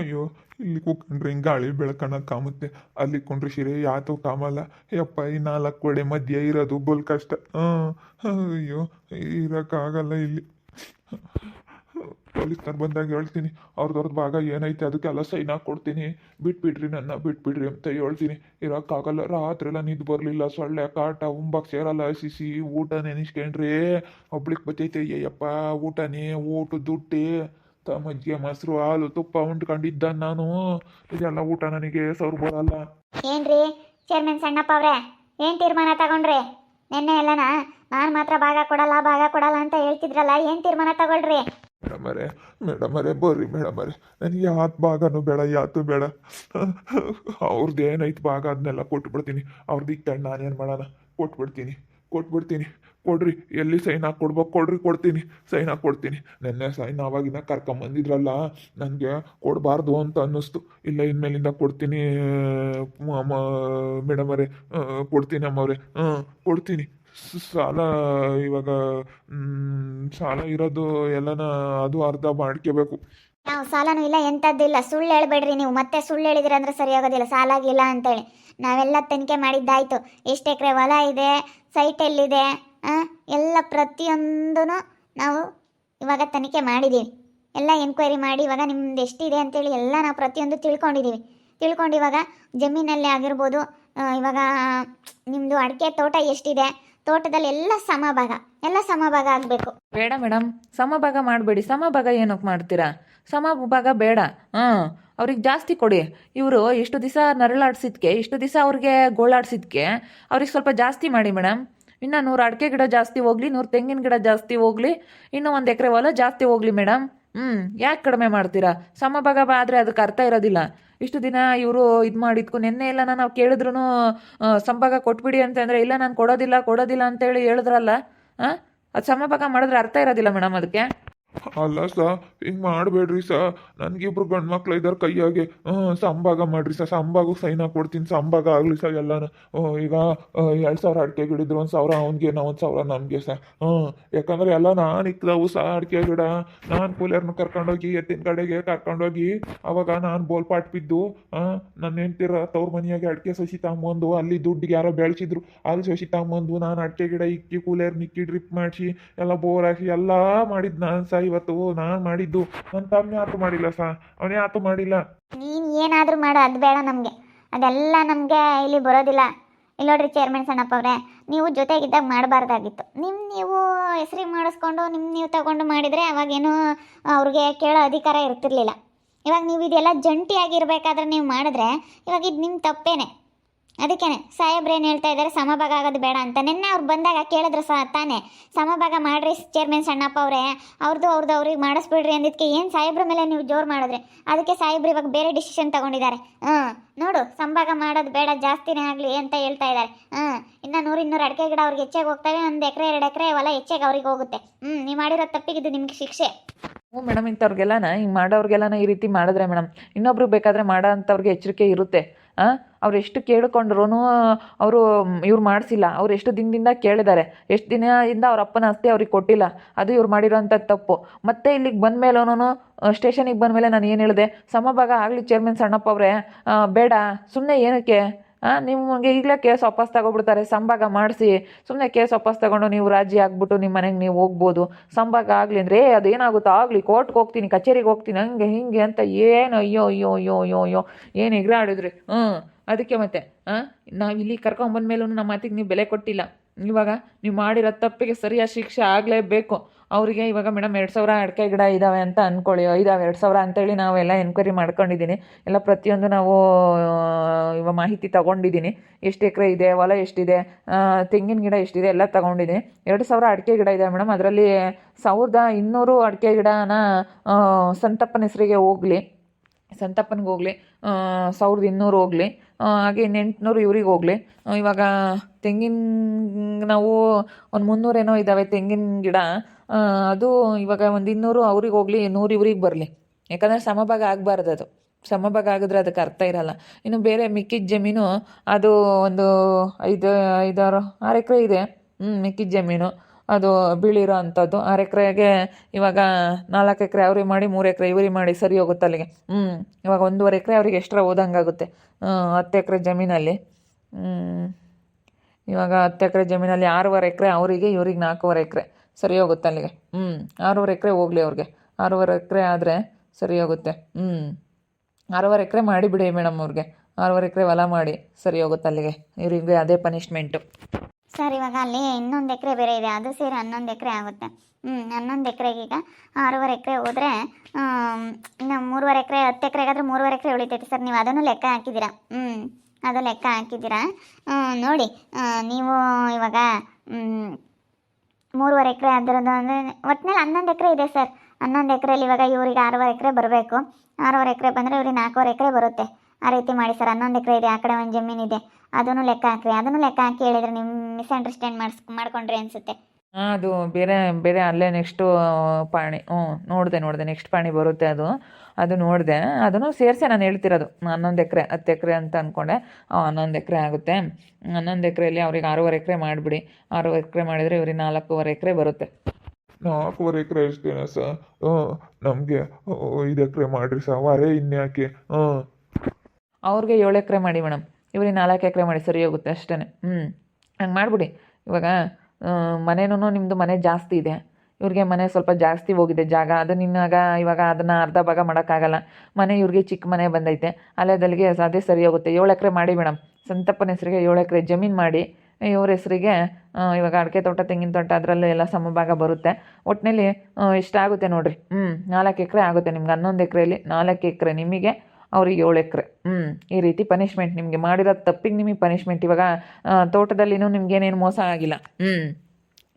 ಅಯ್ಯೋ ಇಲ್ಲಿ ಕೂತ್ಕೊಂಡ್ರೆ ಹಿಂಗೆ ಗಾಳಿ ಬೆಳಕಣ್ಣ ಕಾಮುತ್ತೆ. ಅಲ್ಲಿ ಕೊಂಡ್ರೆ ಶಿರೆ ಯಾತು ಕಾಮಲ್ಲ. ಯಪ್ಪ, ಈ ನಾಲ್ಕು ಕಡೆ ಮಧ್ಯೆ ಇರೋದು ಬಲ್ ಕಷ್ಟ. ಹಾಂ, ಅಯ್ಯೋ, ಇರೋಕ್ಕಾಗಲ್ಲ ಇಲ್ಲಿ. ಪೊಲೀಸ್ನವ್ರು ಬಂದಾಗ ಹೇಳ್ತೀನಿ ಅವ್ರದವ್ರದ್ದು ಭಾಗ ಏನೈತೆ ಅದಕ್ಕೆಲ್ಲ ಸೈನ್ ಕೊಡ್ತೀನಿ ಬಿಟ್ಬಿಡ್ರಿ ನನ್ನ, ಬಿಟ್ಬಿಡ್ರಿ ಅಂತ ಹೇಳ್ತೀನಿ. ಇರೋಕ್ಕಾಗಲ್ಲ. ರಾತ್ರಿ ಎಲ್ಲ ನಿದ್ದು ಬರಲಿಲ್ಲ. ಸೊಳ್ಳೆ, ಕಾಟ, ಉಂಬಾಕ್ ಸೇರಲ್ಲ. ಸಿಸಿ ಊಟ ನೆನೆಸ್ಕೊಂಡ್ರಿ ಒಬ್ಳಿಗೆ ಬತ್ತೈತೆ. ಅಯ್ಯಪ್ಪ ಊಟನೇ ಊಟ ದುಡ್ಡು. ತ ಮಜ್ಜಿಗೆ ಮೊಸರು ಹಾಲು ತುಪ್ಪ ಉಂಡ್ಕೊಂಡಿದ್ದ ನಾನು. ಇದೆಲ್ಲ ಊಟ ನನಗೆ ಸೌರ್ ಬರಲ್ಲ ಏನ್ರಿ ಚೇರ್ಮನ್ ಸಣ್ಣಪ್ಪ ಅವ್ರೆ ಏನ್ ತೀರ್ಮಾನ ತಗೊಂಡ್ರಿ? ನಿನ್ನೆ ಎಲ್ಲನ ನಾನು ಮಾತ್ರ ಭಾಗ ಕೊಡಲ್ಲ ಭಾಗ ಕೊಡಲ್ಲ ಅಂತ ಹೇಳ್ತಿದ್ರಲ್ಲ ಏನ್ ತೀರ್ಮಾನ ತಗೊಳ್ರಿ? ಮೇಡಮರೇ ಮೇಡಮರೇ ಬರ್ರಿ ಮೇಡಮರೇ. ನನಗೆ ಯಾತ್ ಭಾಗನು ಬೇಡ ಯಾತು ಬೇಡ. ಅವ್ರದ್ದು ಏನೈತೆ ಭಾಗ ಅದನ್ನೆಲ್ಲ ಕೊಟ್ಬಿಡ್ತೀನಿ. ಅವ್ರದ್ದು ಇಟ್ಟಣ್ಣ ನಾನೇನು ಮಾಡೋಣ? ಕೊಟ್ಬಿಡ್ತೀನಿ ಕೊಟ್ಬಿಡ್ತೀನಿ. ಕೊಡ್ರಿ, ಎಲ್ಲಿ ಸೈನ್ ಹಾಕಿ ಕೊಡ್ಬೇಕು ಕೊಡ್ರಿ, ಕೊಡ್ತೀನಿ ಸೈನ್ ಹಾಕಿ ಕೊಡ್ತೀನಿ. ನೆನ್ನೆ ಸೈನ್ ಆವಾಗಿನ ಕರ್ಕೊಂಬಂದಿದ್ರಲ್ಲ, ನನಗೆ ಕೊಡಬಾರ್ದು ಅಂತ ಅನ್ನಿಸ್ತು. ಇಲ್ಲ, ಇನ್ಮೇಲಿಂದ ಕೊಡ್ತೀನಿ ಮೇಡಮರೇ ಕೊಡ್ತೀನಿ ಅಮ್ಮವ್ರೆ ಹಾಂ ಕೊಡ್ತೀನಿ. ಸಾಲ ಇವಾಗ ಸಾಲ ಇರೋದು ಎಲ್ಲನ ಅದು ಅರ್ಧ ಮಾಡ್ಕೋಬೇಕು. ನಾವು ಸಾಲನೂ ಇಲ್ಲ ಎಂಥದ್ದು ಇಲ್ಲ. ಸುಳ್ಳು ಹೇಳ್ಬೇಡ್ರಿ ನೀವು. ಮತ್ತೆ ಸುಳ್ಳು ಹೇಳಿದ್ರೆ ಅಂದ್ರೆ ಸರಿಯಾಗೋದಿಲ್ಲ ಆಗೋದಿಲ್ಲ. ಸಾಲ ಆಗಿಲ್ಲ ಅಂತೇಳಿ. ನಾವೆಲ್ಲ ತನಿಖೆ ಮಾಡಿದ್ದಾಯ್ತು. ಎಷ್ಟು ಎಕರೆ ಹೊಲ ಇದೆ ಸೈಟ್ ಎಲ್ಲಿದೆ? ಎಲ್ಲ ಪ್ರತಿಯೊಂದೂ ನಾವು ಇವಾಗ ತನಿಖೆ ಮಾಡಿದ್ದೀವಿ ಎಲ್ಲ ಎನ್ಕ್ವೈರಿ ಮಾಡಿ ಇವಾಗ ನಿಮ್ದು ಎಷ್ಟಿದೆ ಅಂತೇಳಿ ಎಲ್ಲ ನಾವು ಪ್ರತಿಯೊಂದು ತಿಳ್ಕೊಂಡಿದ್ದೀವಿ ತಿಳ್ಕೊಂಡು ಇವಾಗ ಜಮೀನಲ್ಲಿ ಆಗಿರ್ಬೋದು ಇವಾಗ ನಿಮ್ಮದು ಅಡಿಕೆ ತೋಟ ಎಷ್ಟಿದೆ, ತೋಟದಲ್ಲಿ ಎಲ್ಲ ಸಮಭಾಗ ಎಲ್ಲ ಸಮಭಾಗ ಆಗಬೇಕು. ಬೇಡ ಮೇಡಮ್ ಸಮಭಾಗ ಮಾಡಬೇಡಿ. ಸಮಭಾಗ ಏನಕ್ಕೆ ಮಾಡ್ತೀರಾ? ಸಮಭಾಗ ಬೇಡ. ಹಾಂ, ಅವ್ರಿಗೆ ಜಾಸ್ತಿ ಕೊಡಿ. ಇವರು ಇಷ್ಟು ದಿವಸ ನರಳಾಡ್ಸಿದ್ಕೆ, ಇಷ್ಟು ದಿವಸ ಅವ್ರಿಗೆ ಗೋಳಾಡ್ಸಿದ್ಕೆ, ಅವ್ರಿಗೆ ಸ್ವಲ್ಪ ಜಾಸ್ತಿ ಮಾಡಿ ಮೇಡಮ್ ಇನ್ನು ನೂರು ಅಡಿಕೆ ಗಿಡ ಜಾಸ್ತಿ ಹೋಗ್ಲಿ, ನೂರು ತೆಂಗಿನ ಗಿಡ ಜಾಸ್ತಿ ಹೋಗ್ಲಿ, ಇನ್ನು ಒಂದು ಎಕರೆ ಹೊಲ ಜಾಸ್ತಿ ಹೋಗ್ಲಿ ಮೇಡಮ್. ಹ್ಞೂ ಯಾಕೆ ಕಡಿಮೆ ಮಾಡ್ತೀರಾ? ಸಮಭಾಗ ಆದರೆ ಅದಕ್ಕೆ ಅರ್ಥ ಇರೋದಿಲ್ಲ. ಇಷ್ಟು ದಿನ ಇವರು ಇದು ಮಾಡಿದ್ಕು, ನಿನ್ನೆ ಎಲ್ಲ ನಾವು ಕೇಳಿದ್ರು ಸಂಭಾಗ ಕೊಟ್ಬಿಡಿ ಅಂತಂದರೆ, ಇಲ್ಲ ನಾನು ಕೊಡೋದಿಲ್ಲ ಕೊಡೋದಿಲ್ಲ ಅಂತೇಳಿ ಹೇಳಿದ್ರಲ್ಲ ಹಾಂ ಅದು ಸಮಭಾಗ ಮಾಡಿದ್ರೆ ಅರ್ಥ ಇರೋದಿಲ್ಲ ಮೇಡಮ್ ಅದಕ್ಕೆ. ಅಲ್ಲ ಸ, ಹಿಂಗ್ ಮಾಡ್ಬೇಡ್ರಿ ಸ. ನನ್ಗಿಬ್ರು ಗಂಡ್ ಮಕ್ಳು ಇದ್ದಾರೆ ಕೈಯಾಗೆ. ಹ್ಮ್, ಸಂಭಾಗ ಮಾಡ್ರಿ ಸ. ಸಂಭಾಗ ಸೈನ್ ಹಾಕ್ಕೊಡ್ತೀನಿ ಸಂಭಾಗ ಆಗಲಿ ಸ ಎಲ್ಲಾನು. ಈಗ ಎರಡ್ ಸಾವಿರ ಅಡಿಕೆ ಗಿಡ ಒಂದು ಸಾವಿರ, ಅವ್ನಿಗೆ ನಾ ಒಂದ್ ಸಾವಿರ, ನಮ್ಗೆ ಸ. ಹ್ಞೂ ಯಾಕಂದ್ರೆ ಎಲ್ಲ ನಾನು ಇಕ್ಕದವು ಸ ಅಡಿಕೆ ಗಿಡ. ನಾನು ಕೂಲರ್ನ ಕರ್ಕೊಂಡೋಗಿ, ಎತ್ತಿನ ಕಡೆಗೆ ಕರ್ಕೊಂಡೋಗಿ, ಅವಾಗ ನಾನು ಬೋಲ್ಪಾಟ್ ಬಿದ್ದು ನನ್ನ ಹೆಂಡ್ತಿರ ತವ್ರ ಮನೆಯಾಗೆ ಅಡಿಕೆ ಸಸಿ ತಗೊಂಬಂದು, ಅಲ್ಲಿ ದುಡ್ಡಿಗೆ ಯಾರೋ ಬೆಳೆಸಿದ್ರು, ಅಲ್ಲಿ ಸಸಿ ತಗೊಂಬಂದು ನಾನು ಅಡಿಕೆ ಗಿಡ ಇಕ್ಕಿ, ಕೂಲಿಯರ್ನ ಇಕ್ಕಿ, ಡ್ರಿಪ್ ಮಾಡಿಸಿ, ಎಲ್ಲ ಬೋರ್ ಹಾಕಿ ಎಲ್ಲ ಮಾಡಿದ್ ನಾನು ಸಹ ಇವತ್ತು ನಾನು ಮಾಡಿದ್ದು. ನನ್ನ ತಮ್ಮ ಯಾತು ಮಾಡಿಲ್ಲ ಸಹ ಅವನೇ ಯಾತು ಮಾಡಿಲ್ಲ. ನೀನು ಏನಾದರೂ ಮಾಡು, ಅದು ಬೇಡ ನಮಗೆ. ಅದೆಲ್ಲ ನಮಗೆ ಇಲ್ಲಿ ಬರೋದಿಲ್ಲ. ಇಲ್ಲಿ ನೋಡ್ರಿ ಚೇರ್ಮನ್ ಸಣ್ಣಪ್ಪ ಅವರೇ, ನೀವು ಜೊತೆಗಿದ್ದಾಗ ಮಾಡಬಾರ್ದಾಗಿತ್ತು. ನಿಮ್ಮ ನೀವು ಹೆಸರಿಗೆ ಮಾಡಿಸ್ಕೊಂಡು ನಿಮ್ಮ ನೀವು ತಗೊಂಡು ಅವಾಗ ಅವಾಗೇನು ಅವ್ರಿಗೆ ಕೇಳೋ ಅಧಿಕಾರ ಇರ್ತಿರ್ಲಿಲ್ಲ. ಇವಾಗ ನೀವು ಇದೆಲ್ಲ ಜಂಟಿಯಾಗಿರ್ಬೇಕಾದ್ರೆ ನೀವು ಮಾಡಿದ್ರೆ, ಇವಾಗ ಇದು ನಿಮ್ಮ ತಪ್ಪೇನೆ. ಅದಕ್ಕೇನೆ, ಸಾಹೇಬ್ರು ಏನು ಹೇಳ್ತಾ ಇದ್ದಾರೆ? ಸಮಭಾಗ ಆಗೋದು ಬೇಡ ಅಂತ. ನಿನ್ನೆ ಅವ್ರು ಬಂದಾಗ ಕೇಳಿದ್ರು ಸಹ ತಾನೇ, ಸಮಭಾಗ ಮಾಡ್ರಿ ಚೇರ್ಮನ್ ಸಣ್ಣಪ್ಪ ಅವರೇ. ಅವ್ರದ್ದು ಅವ್ರದ್ದು ಅವ್ರಿಗೆ ಮಾಡಿಸ್ಬಿಡ್ರಿ ಅಂದಿದ್ದಕ್ಕೆ ಏನು ಸಾಹೇಬ್ರ ಮೇಲೆ ನೀವು ಜೋರು ಮಾಡಿದ್ರೆ? ಅದಕ್ಕೆ ಸಾಹೇಬ್ರು ಇವಾಗ ಬೇರೆ ಡಿಸಿಷನ್ ತಗೊಂಡಿದ್ದಾರೆ. ಹಾಂ ನೋಡು ಸಂಭಾಗ ಮಾಡೋದು ಬೇಡ, ಜಾಸ್ತಿನೇ ಆಗಲಿ ಅಂತ ಹೇಳ್ತಾ ಇದ್ದಾರೆ. ಹಾಂ ಇನ್ನು ನೂರು ಇನ್ನೂರು ಅಡಿಕೆ ಗಿಡ ಅವ್ರಿಗೆ ಹೆಚ್ಚಾಗಿ ಹೋಗ್ತವೆ, ಒಂದು ಎಕರೆ, ಎರಡು ಎಕರೆ ಹೊಲ ಹೆಚ್ಚಾಗಿ ಅವ್ರಿಗೆ ಹೋಗುತ್ತೆ. ಹ್ಞೂ ನೀವು ಮಾಡಿರೋ ತಪ್ಪಿಗೆ ಇದು ನಿಮ್ಗೆ ಶಿಕ್ಷೆ. ಹ್ಞೂ ಮೇಡಮ್, ಇಂಥವ್ರಿಗೆಲ್ಲನ ಹಿಂಗೆ ಮಾಡೋರಿಗೆಲ್ಲನ ಈ ರೀತಿ ಮಾಡಿದ್ರೆ ಮೇಡಮ್ ಇನ್ನೊಬ್ರು ಬೇಕಾದರೆ ಮಾಡೋ ಅಂಥವ್ರಿಗೆ ಎಚ್ಚರಿಕೆ ಇರುತ್ತೆ. ಹಾಂ ಅವ್ರು ಎಷ್ಟು ಕೇಳಿಕೊಂಡ್ರು ಅವರು ಇವ್ರು ಮಾಡಿಸಿಲ್ಲ. ಅವ್ರು ಎಷ್ಟು ದಿನದಿಂದ ಕೇಳಿದ್ದಾರೆ. ಎಷ್ಟು ದಿನದಿಂದ ಅವ್ರ ಅಪ್ಪನ ಆಸ್ತಿ ಅವ್ರಿಗೆ ಕೊಟ್ಟಿಲ್ಲ. ಅದು ಇವ್ರು ಮಾಡಿರೋಂಥ ತಪ್ಪು. ಮತ್ತೆ ಇಲ್ಲಿಗೆ ಬಂದ ಮೇಲೂ ಸ್ಟೇಷನಿಗೆ ಬಂದ ಮೇಲೆ ನಾನು ಏನು ಹೇಳಿದೆ? ಸಮಭಾಗ ಆಗಲಿ ಚೇರ್ಮನ್ ಸಣ್ಣಪ್ಪ ಅವರೇ ಬೇಡ. ಸುಮ್ಮನೆ ಏನಕ್ಕೆ? ನಿಮಗೆ ಈಗಲೇ ಕೇಸ್ ವಾಪಸ್ ತಗೊಬಿಡ್ತಾರೆ. ಸಂಭಾಗ ಮಾಡಿಸಿ. ಸುಮ್ಮನೆ ಕೇಸ್ ವಾಪಸ್ ತಗೊಂಡು ನೀವು ರಾಜಿ ಆಗ್ಬಿಟ್ಟು ನಿಮ್ಮ ಮನೆಗೆ ನೀವು ಹೋಗ್ಬೋದು. ಸಂಭಾಗ ಆಗಲಿ ಅಂದರೆ ಅದೇನಾಗುತ್ತೋ ಆಗಲಿ. ಕೋರ್ಟ್ಗೆ ಹೋಗ್ತೀನಿ, ಕಚೇರಿಗೆ ಹೋಗ್ತೀನಿ, ಹಂಗೆ ಹಿಂಗೆ ಅಂತ ಏನು? ಅಯ್ಯೋ ಅಯ್ಯೋ ಅಯ್ಯೋ ಅಯ್ಯೋ ಅಯ್ಯೋ. ಏನು ಇಗ್ರಾಡಿದ್ರಿ ಹ್ಞೂ ಅದಕ್ಕೆ ಮತ್ತೆ ನಾವು ಇಲ್ಲಿ ಕರ್ಕೊಂಬಂದ್ಮೇಲೂ ನಮ್ಮ ಮಾತಿಗೆ ನೀವು ಬೆಲೆ ಕೊಟ್ಟಿಲ್ಲ. ಇವಾಗ ನೀವು ಮಾಡಿರೋ ತಪ್ಪಿಗೆ ಸರಿಯಾದ ಶಿಕ್ಷೆ ಆಗಲೇಬೇಕು. ಅವರಿಗೆ ಇವಾಗ ಮೇಡಮ್ ಎರಡು ಸಾವಿರ ಅಡಿಕೆ ಗಿಡ ಇದ್ದಾವೆ ಅಂತ ಅಂದ್ಕೊಳ್ಳಿ ಇದಾವೆ ಎರಡು ಸಾವಿರ ಅಂತೇಳಿ ನಾವೆಲ್ಲ ಎನ್ಕ್ವೈರಿ ಮಾಡ್ಕೊಂಡಿದ್ದೀನಿ ಎಲ್ಲ ಪ್ರತಿಯೊಂದು ನಾವು ಇವಾಗ ಮಾಹಿತಿ ತಗೊಂಡಿದ್ದೀನಿ ಎಷ್ಟು ಎಕರೆ ಇದೆ, ಹೊಲ ಎಷ್ಟಿದೆ ತೆಂಗಿನ ಗಿಡ ಎಷ್ಟಿದೆ ಎಲ್ಲ ತಗೊಂಡಿದ್ದೀನಿ ಎರಡು ಸಾವಿರ ಅಡಿಕೆ ಗಿಡ ಇದೆ ಮೇಡಮ್, ಅದರಲ್ಲಿ ಸಾವಿರದ ಇನ್ನೂರು ಅಡಿಕೆ ಗಿಡನ ಸಂತಪ್ಪನ ಹೆಸರಿಗೆ ಹೋಗಲಿ, ಸಂತಪ್ಪನಿಗೆ ಹೋಗಲಿ ಸಾವಿರದ ಇನ್ನೂರು ಹೋಗಲಿ. ಹಾಗೆ ಇನ್ನು ಎಂಟುನೂರು ಇವ್ರಿಗೆ ಹೋಗಲಿ ಇವಾಗ ತೆಂಗಿನ ನಾವು ಒಂದು ಮುನ್ನೂರೇನೋ ಇದ್ದಾವೆ ತೆಂಗಿನ ಗಿಡ. ಅದು ಇವಾಗ ಒಂದು ಇನ್ನೂರು ಅವ್ರಿಗೆ ಹೋಗಲಿ, ನೂರು ಇವ್ರಿಗೆ ಬರಲಿ. ಯಾಕಂದರೆ ಸಮಭಾಗ ಆಗಬಾರ್ದು ಅದು. ಸಮಭಾಗ ಆಗಿದ್ರೆ ಅದಕ್ಕೆ ಅರ್ಥ ಇರಲ್ಲ. ಇನ್ನು ಬೇರೆ ಮಿಕ್ಕಿದ ಜಮೀನು, ಅದು ಒಂದು ಐದು, ಐದಾರು, ಆರು ಎಕರೆ ಇದೆ. ಹ್ಞೂ ಮಿಕ್ಕಿದ ಜಮೀನು. ಅದು ಬೀಳಿರೋ ಅಂಥದ್ದು. ಆರು ಎಕರೆಗೆ ಇವಾಗ ನಾಲ್ಕು ಎಕರೆ ಅವ್ರಿಗೆ ಮಾಡಿ, ಮೂರು ಎಕರೆ ಇವ್ರಿಗೆ ಮಾಡಿ ಸರಿ ಹೋಗುತ್ತೆ ಅಲ್ಲಿಗೆ. ಹ್ಞೂ ಇವಾಗ ಒಂದೂವರೆ ಎಕರೆ ಅವ್ರಿಗೆ ಎಕ್ಸ್ಟ್ರಾ ಓದಂಗಾಗುತ್ತೆ ಹತ್ತು ಎಕರೆ ಜಮೀನಲ್ಲಿ. ಇವಾಗ ಹತ್ತು ಎಕರೆ ಜಮೀನಲ್ಲಿ ಆರೂವರೆ ಎಕರೆ ಅವರಿಗೆ, ಇವ್ರಿಗೆ ನಾಲ್ಕೂವರೆ ಎಕರೆ ಸರಿ ಹೋಗುತ್ತೆ ಅಲ್ಲಿಗೆ. ಹ್ಞೂ ಆರೂವರೆ ಎಕರೆ ಹೋಗಲಿ ಅವ್ರಿಗೆ. ಆರೂವರೆ ಎಕರೆ ಆದರೆ ಸರಿ ಹೋಗುತ್ತೆ. ಹ್ಞೂ ಆರೂವರೆ ಎಕರೆ ಮಾಡಿಬಿಡಿ ಮೇಡಮ್ ಅವ್ರಿಗೆ. ಆರೂವರೆ ಎಕರೆ ಹೊಲ ಮಾಡಿ ಸರಿ ಹೋಗುತ್ತೆ ಅಲ್ಲಿಗೆ. ಇವರಿಗೆ ಅದೇ ಪನಿಷ್ಮೆಂಟು ಸರ್, ಇವಾಗ ಅಲ್ಲಿ ಇನ್ನೊಂದು ಎಕರೆ ಬೇರೆ ಇದೆ, ಅದು ಸೇರಿ ಹನ್ನೊಂದು ಎಕರೆ ಆಗುತ್ತೆ. ಹ್ಞೂ ಹನ್ನೊಂದು ಎಕರೆಗೆ ಈಗ ಆರೂವರೆ ಎಕರೆ ಹೋದರೆ ಇನ್ನು ಮೂರುವರೆ ಎಕರೆ, ಹತ್ತು ಎಕರೆಗಾದ್ರೆ ಮೂರುವರೆ ಎಕರೆ ಉಳಿತೈತೆ ಸರ್, ನೀವು ಅದನ್ನು ಲೆಕ್ಕ ಹಾಕಿದ್ದೀರಾ? ಹ್ಞೂ ಅದು ಲೆಕ್ಕ ಹಾಕಿದ್ದೀರಾ? ನೋಡಿ ನೀವು ಇವಾಗ ಮೂರುವರೆ ಎಕರೆ ಅದರದ್ದು ಅಂದರೆ ಒಟ್ಟಿನಲ್ಲಿ ಹನ್ನೊಂದು ಎಕರೆ ಇದೆ ಸರ್. ಹನ್ನೊಂದು ಎಕರೆಯಲ್ಲಿ ಇವಾಗ ಇವ್ರಿಗೆ ಆರೂವರೆ ಎಕರೆ ಬರಬೇಕು. ಆರೂವರೆ ಎಕರೆ ಬಂದರೆ ಇವ್ರಿಗೆ ನಾಲ್ಕೂವರೆ ಎಕರೆ ಬರುತ್ತೆ. ಆ ರೀತಿ ಮಾಡಿ ಸರ್. ಹನ್ನೊಂದು ಎಕರೆ ಇದೆ ಆ ಕಡೆ ಒಂದು ಜಮೀನಿದೆ ಅದನ್ನು ಲೆಕ್ಕ ಹಾಕ್ರಿ. ಅದನ್ನು ಲೆಕ್ಕ ಹಾಕಿ ಹೇಳಿದ್ರೆ ನಿಮ್ಮ ಮಿಸ್ಅಂಡರ್ಸ್ಟ್ಯಾಂಡ್ ಮಾಡಿಸ್ ಮಾಡ್ಕೊಂಡ್ರಿ ಅನಿಸುತ್ತೆ. ಹಾಂ ಅದು ಬೇರೆ ಬೇರೆ ಅಲ್ಲೇ ನೆಕ್ಸ್ಟು ಪಾಣಿ ಹ್ಞೂ ನೋಡಿದೆ ನೋಡಿದೆ. ನೆಕ್ಸ್ಟ್ ಪಾಣಿ ಬರುತ್ತೆ ಅದು. ಅದು ನೋಡಿದೆ. ಅದನ್ನು ಸೇರಿಸಿ ನಾನು ಹೇಳ್ತಿರೋದು. ಹನ್ನೊಂದು ಎಕರೆ ಹತ್ತು ಎಕರೆ ಅಂತ ಅಂದ್ಕೊಂಡೆ ಹನ್ನೊಂದು ಎಕರೆ ಆಗುತ್ತೆ. ಹನ್ನೊಂದು ಎಕರೆಯಲ್ಲಿ ಅವ್ರಿಗೆ ಆರೂವರೆ ಎಕರೆ ಮಾಡಿಬಿಡಿ. ಆರೂವರೆ ಎಕರೆ ಮಾಡಿದರೆ ಇವ್ರಿಗೆ ನಾಲ್ಕೂವರೆ ಎಕರೆ ಬರುತ್ತೆ. ನಾಲ್ಕೂವರೆ ಎಕರೆ ಎಷ್ಟಿನ ಸರ್? ನಮಗೆ ಐದು ಎಕರೆ ಮಾಡಿರಿ ಸರ್. ವರೆ ಇನ್ಯಾಕೆ? ಹಾಂ ಅವ್ರಿಗೆ ಏಳು ಎಕರೆ ಮಾಡಿ ಮೇಡಮ್ ಇವ್ರಿಗೆ ನಾಲ್ಕು ಎಕರೆ ಮಾಡಿ ಸರಿ ಹೋಗುತ್ತೆ ಅಷ್ಟೇ ಹ್ಞೂ ಹಂಗೆ ಮಾಡಿಬಿಡಿ. ಇವಾಗ ಮನೆನೂ ನಿಮ್ಮದು ಮನೆ ಜಾಸ್ತಿ ಇದೆ. ಇವ್ರಿಗೆ ಮನೆ ಸ್ವಲ್ಪ ಜಾಸ್ತಿ ಹೋಗಿದೆ ಜಾಗ. ಅದು ನಿನ್ನಾಗ ಇವಾಗ ಅದನ್ನು ಅರ್ಧ ಭಾಗ ಮಾಡೋಕ್ಕಾಗಲ್ಲ. ಮನೆ ಇವ್ರಿಗೆ ಚಿಕ್ಕ ಮನೆ ಬಂದೈತೆ. ಅಲ್ಲೇದಲ್ಲಿಗೆ ಅದೇ ಸರಿ ಹೋಗುತ್ತೆ. ಏಳು ಎಕರೆ ಮಾಡಿ ಮೇಡಮ್ ಸಂತಪ್ಪನ ಹೆಸರಿಗೆ ಏಳು ಎಕರೆ ಜಮೀನು ಮಾಡಿ, ಇವ್ರ ಹೆಸರಿಗೆ ಇವಾಗ ಅಡಿಕೆ ತೋಟ, ತೆಂಗಿನ ತೋಟ ಅದರಲ್ಲೂ ಎಲ್ಲ ಸಮಭಾಗ ಬರುತ್ತೆ. ಒಟ್ಟಿನಲ್ಲಿ ಇಷ್ಟಾಗುತ್ತೆ ನೋಡಿರಿ. ಹ್ಞೂ ನಾಲ್ಕು ಎಕರೆ ಆಗುತ್ತೆ ನಿಮ್ಗೆ. ಹನ್ನೊಂದು ಎಕರೆಯಲ್ಲಿ ನಾಲ್ಕು ಎಕರೆ ನಿಮಗೆ. ಅವ್ರಿಗೆ ಏಳು ಎಕರೆ. ಹ್ಞೂ ಈ ರೀತಿ ಪನಿಷ್ಮೆಂಟ್ ನಿಮಗೆ ಮಾಡಿರೋ ತಪ್ಪಿಗೆ ನಿಮಗೆ ಪನಿಷ್ಮೆಂಟ್ ಇವಾಗ ತೋಟದಲ್ಲಿನೂ ನಿಮ್ಗೇನೇನು ಮೋಸ ಆಗಿಲ್ಲ. ಹ್ಞೂ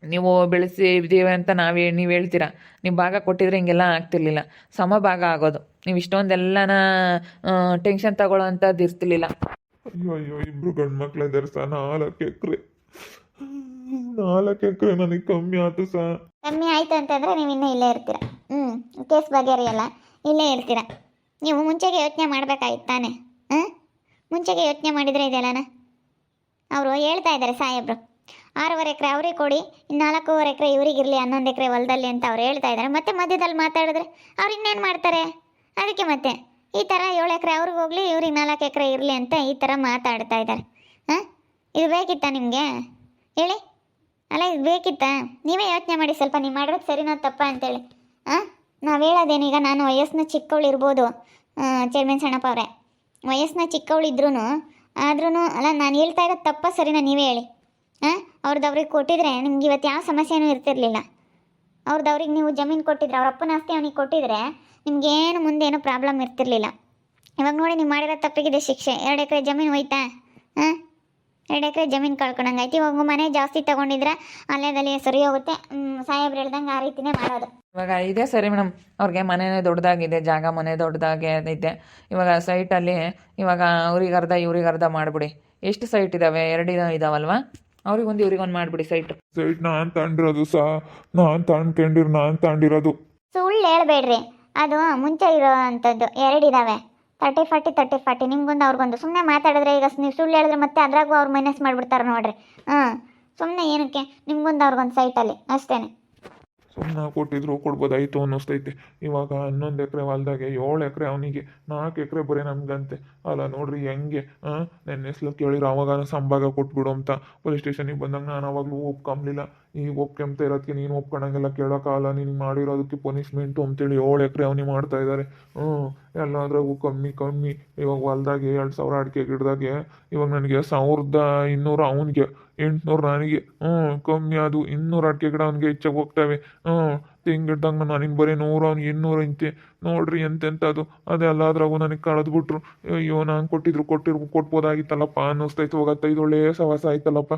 ನೀವು ಬೆಳೆಸಿದ್ದೀವಿ ಅಂತ ನಾವೇ ನೀವು ಹೇಳ್ತೀರಾ? ನೀವು ಭಾಗ ಕೊಟ್ಟಿದ್ರೆ ಹಿಂಗೆಲ್ಲ ಆಗ್ತಿರ್ಲಿಲ್ಲ. ಸಮ ಭಾಗ ಆಗೋದು. ನೀವು ಇಷ್ಟೊಂದೆಲ್ಲನ ಟೆನ್ಷನ್ ತಗೊಳ್ಳೋ ಅಂಥದ್ದು ಇರ್ತಿರ್ಲಿಲ್ಲ. ಅಯ್ಯೋ ಅಯ್ಯೋ ಇಬ್ರು ಗಂಡು ಮಕ್ಳು ಸಹ ನಾಲ್ಕು ಎಕರೆ. ನಾಲ್ಕು ಎಕರೆ ನನಗೆ ಕಮ್ಮಿ ಆಯ್ತು ಸಹ ಕಮ್ಮಿ ಆಯ್ತು ಅಂತಂದರೆ ನೀವು ಇನ್ನೂ ಇಲ್ಲೇ ಇರ್ತೀರ? ಹ್ಞೂ ಕೇಸ್ ಬಗೆಹರಿಯಲ್ಲ. ಇಲ್ಲೇ ಇರ್ತೀರ? ನೀವು ಮುಂಚೆಗೆ ಯೋಚನೆ ಮಾಡಬೇಕಾಗಿತ್ತು ತಾನೆ, ಹಾಂ? ಮುಂಚೆಗೆ ಯೋಚನೆ ಮಾಡಿದರೆ ಇದೆಲ್ಲನ ಅವರು ಹೇಳ್ತಾ ಇದ್ದಾರೆ ಸಾಹೇಬ್ರು. ಆರೂವರೆ ಎಕರೆ ಅವ್ರಿಗೆ ಕೊಡಿ, ಇನ್ನು ನಾಲ್ಕೂವರೆ ಎಕರೆ ಇವ್ರಿಗಿರಲಿ ಹನ್ನೊಂದು ಎಕರೆ ಹೊಲದಲ್ಲಿ ಅಂತ ಅವ್ರು ಹೇಳ್ತಾ ಇದ್ದಾರೆ. ಮತ್ತೆ ಮಧ್ಯದಲ್ಲಿ ಮಾತಾಡಿದ್ರೆ ಅವ್ರು ಇನ್ನೇನು ಮಾಡ್ತಾರೆ? ಅದಕ್ಕೆ ಮತ್ತೆ, ಈ ಥರ ಏಳು ಎಕರೆ ಅವ್ರಿಗೆ ಹೋಗಲಿ, ಇವ್ರಿಗೆ ನಾಲ್ಕು ಎಕರೆ ಇರಲಿ ಅಂತ ಈ ಥರ ಮಾತಾಡ್ತಾ ಇದ್ದಾರೆ. ಹಾಂ? ಇದು ಬೇಕಿತ್ತಾ ನಿಮಗೆ? ಹೇಳಿ. ಅಲ್ಲ, ಇದು ಬೇಕಿತ್ತಾ? ನೀವೇ ಯೋಚನೆ ಮಾಡಿ, ಸ್ವಲ್ಪ ನೀವು ಮಾಡೋದು ಸರಿನೋ ತಪ್ಪ ಅಂತೇಳಿ. ಹಾಂ? ನಾವು ಹೇಳೋದೇನೀಗ, ನಾನು ವಯಸ್ಸನ್ನ ಚಿಕ್ಕವಳು ಇರ್ಬೋದು ಚೇರ್ಮನ್ ಸಣ್ಣಪ್ಪ ಅವರೇ. ವಯಸ್ಸನ್ನ ಚಿಕ್ಕವಳು ಇದ್ರೂ ಆದ್ರೂ ಅಲ್ಲ, ನಾನು ಹೇಳ್ತಾ ಇರೋದು ತಪ್ಪ ಸರಿನಾ ನೀವೇ ಹೇಳಿ. ಹಾಂ ಅವ್ರದ್ದು ಅವ್ರಿಗೆ ಕೊಟ್ಟಿದ್ರೆ ನಿಮ್ಗೆ ಇವತ್ತು ಯಾವ ಸಮಸ್ಯೆನೂ ಇರ್ತಿರ್ಲಿಲ್ಲ. ಅವ್ರದ್ದು ಅವ್ರಿಗೆ ನೀವು ಜಮೀನು ಕೊಟ್ಟಿದ್ರೆ, ಅವ್ರ ಅಪ್ಪನ ಆಸ್ತಿ ಅವನಿಗೆ ಕೊಟ್ಟಿದ್ರೆ ನಿಮ್ಗೇನು ಮುಂದೆ ಏನು ಪ್ರಾಬ್ಲಮ್ ಇರ್ತಿರ್ಲಿಲ್ಲ. ಇವಾಗ ನೋಡಿ ನೀವು ಮಾಡಿರೋ ತಪ್ಪಿಗಿದೆ ಶಿಕ್ಷೆ. ಎರಡು ಎಕರೆ ಜಮೀನು ಹೋಯ್ತಾ? ಹಾಂ ಎರಡು ಎಕರೆ ಜಮೀನು ಕಳ್ಕೊಂಡಂಗಾಯ್ತು ಇವಾಗ ಮನೆ ಜಾಸ್ತಿ ತೊಗೊಂಡಿದ್ರೆ ಅಲ್ಲೇದಲ್ಲಿ ಸರಿ ಹೋಗುತ್ತೆ. ಸಾಹೇಬ್ರು ಹೇಳ್ದಂಗೆ ಆ ರೀತಿನೇ ಮಾಡೋದು. ಇವಾಗ ಇದೆ ಸರಿ ಮೇಡಮ್. ಅವ್ರಿಗೆ ಮನೆನೇ ದೊಡ್ಡದಾಗಿದೆ ಜಾಗ ಮನೆ ದೊಡ್ಡದಾಗಿ ಅದೈತೆ ಇವಾಗ ಸೈಟಲ್ಲಿ ಇವಾಗ ಅವ್ರಿಗೆ ಅರ್ಧ ಇವ್ರಿಗೆ ಅರ್ಧ ಮಾಡಿಬಿಡಿ. ಎಷ್ಟು ಸೈಟ್ ಇದಾವೆ? ಎರಡು ಇದಾವಲ್ವಾ? ಅವ್ರಿಗೊಂದು ಇವ್ರಿಗೊಂದು ಮಾಡಿಬಿಡಿ ಸೈಟ್ ಸೈಟ್ ನಾನು ತಗೊಂಡಿರೋದು ಸಾ. ನಾನು ತಗೊಂಡ್ಕೊಂಡಿರ್ ನಾನು ತಗೊಂಡಿರೋದು ಸುಳ್ಳು ಹೇಳ್ಬೇಡ್ರಿ. ಅದು ಮುಂಚೆ ಇರೋ ಅಂಥದ್ದು ಎರಡಿದಾವೆ ತರ್ಟಿ ಫಾರ್ಟಿ ತರ್ಟಿ ಫಾರ್ಟಿ ನಿಮ್ಗೊಂದು ಅವ್ರಿಗೊಂದು. ಸುಮ್ಮನೆ ಮಾತಾಡಿದ್ರೆ ಈಗ ನೀವು ಸುಳ್ಳು ಹೇಳಿದ್ರೆ ಮತ್ತೆ ಅದ್ರಾಗೂ ಅವ್ರು ಮೈನಸ್ ಮಾಡಿಬಿಡ್ತಾರೆ ನೋಡ್ರಿ. ಹಾಂ ಸುಮ್ಮನೆ ಏನಕ್ಕೆ? ನಿಮ್ಗೊಂದು ಅವ್ರಿಗೊಂದು ಸೈಟಲ್ಲಿ ಅಷ್ಟೇ ಸುಮ್ಮನೆ ಕೊಟ್ಟಿದ್ರು ಕೊಡ್ಬೋದಾಯ್ತು ಅನ್ನಿಸ್ತೈತೆ. ಇವಾಗ ಹನ್ನೊಂದು ಎಕರೆ ಹೊಲ್ದಾಗೆ ಏಳು ಎಕರೆ ಅವನಿಗೆ ನಾಲ್ಕು ಎಕರೆ ಬರೀ ನಮ್ಗಂತೆ. ಅಲ್ಲ ನೋಡ್ರಿ ಹೆಂಗೆ ಹಾಂ ನನ್ನ ಹೆಸ್ಲು ಕೇಳಿದ್ರು ಅವಾಗ ಸಂಭಾಗ ಕೊಟ್ಬಿಡು ಅಂತ. ಪೊಲೀಸ್ ಸ್ಟೇಷನಿಗೆ ಬಂದಾಗ ನಾನು ಅವಾಗಲೂ ಒಪ್ಕೊಂಬ್ಲಿಲ್ಲ. ಈಗ ಒಪ್ಕೊಂತ ಇರೋದಕ್ಕೆ ನೀನು ಒಪ್ಕೊಂಡಂಗೆಲ್ಲ ಕೇಳೋಕ್ಕಾಗಲ್ಲ ನೀನು ಮಾಡಿರೋದಕ್ಕೆ ಪನಿಷ್ಮೆಂಟು ಅಂತೇಳಿ ಏಳು ಎಕರೆ ಅವ್ನಿ ಮಾಡ್ತಾ ಇದ್ದಾರೆ ಹ್ಞೂ ಎಲ್ಲದ್ರಾಗೂ ಕಮ್ಮಿ ಕಮ್ಮಿ. ಇವಾಗ ಹೊಲ್ದಾಗೆ ಎರಡು ಸಾವಿರ ಅಡಿಕೆ ಗಿಡದಾಗೆ ಇವಾಗ ನನಗೆ ಸಾವಿರದ ಇನ್ನೂರು ಅವನಿಗೆ, ಎಂಟುನೂರು ನನಗೆ. ಹ್ಞೂ ಕಮ್ಮಿ ಅದು. ಇನ್ನೂರು ಅಡಿಕೆ ಗಿಡ ಅವನಿಗೆ ಹೆಚ್ಚಾಗಿ ಹೋಗ್ತವೆ. ಹ್ಞೂ ತೆಂಗು ಗಿಡ್ದಂಗೆ ನನಗೆ ಬರೀ ನೂರು ಅವ್ನಿಗೆ ಇನ್ನೂರು ಇಂತೆ ನೋಡ್ರಿ ಎಂತೆಂಥದ್ದು ಅದೆಲ್ಲದ್ರಾಗೂ ನನಗೆ ಕಳೆದ್ಬಿಟ್ರು. ಅಯ್ಯೋ, ನಾನು ಕೊಟ್ಟಿದ್ರು, ಕೊಟ್ಟಿರ್, ಕೊಟ್ಬೋದಾಗಿತ್ತಲ್ಲಪ್ಪ ಅನ್ನಿಸ್ತೈತೆ. ಹೋಗತ್ತೈದು ಒಳ್ಳೆ ಸವಾಸ ಆಯ್ತಲ್ಲಪ್ಪ.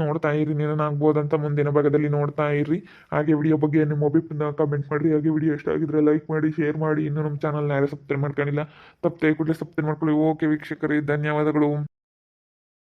ನೋಡ್ತಾ ಇರಿ ನೀನಾಗ್ಬೋದಂತ ಮುಂದಿನ ಭಾಗದಲ್ಲಿ ನೋಡ್ತಾ ಇರಿ. ಹಾಗೆ ವಿಡಿಯೋ ಬಗ್ಗೆ ನಿಮ್ಮ ಅಭಿಪ್ರಾಯ ಕಮೆಂಟ್ ಮಾಡಿರಿ. ಹಾಗೆ ವಿಡಿಯೋ ಇಷ್ಟ ಆಗಿದ್ರೆ ಲೈಕ್ ಮಾಡಿ ಶೇರ್ ಮಾಡಿ. ಇನ್ನೂ ನಮ್ಮ ಚಾನಲ್ನ ಯಾರೇ ಸಬ್ಸ್ಕ್ರೈಬ್ ಮಾಡ್ಕೊಂಡಿಲ್ಲ, ತಪ್ಪದೆ ಕೂಡಲೇ ಸಬ್ಸ್ಕ್ರೈಬ್ ಮಾಡ್ಕೊಳ್ಳಿ. ಓಕೆ ವೀಕ್ಷಕರೇ, ಧನ್ಯವಾದಗಳು.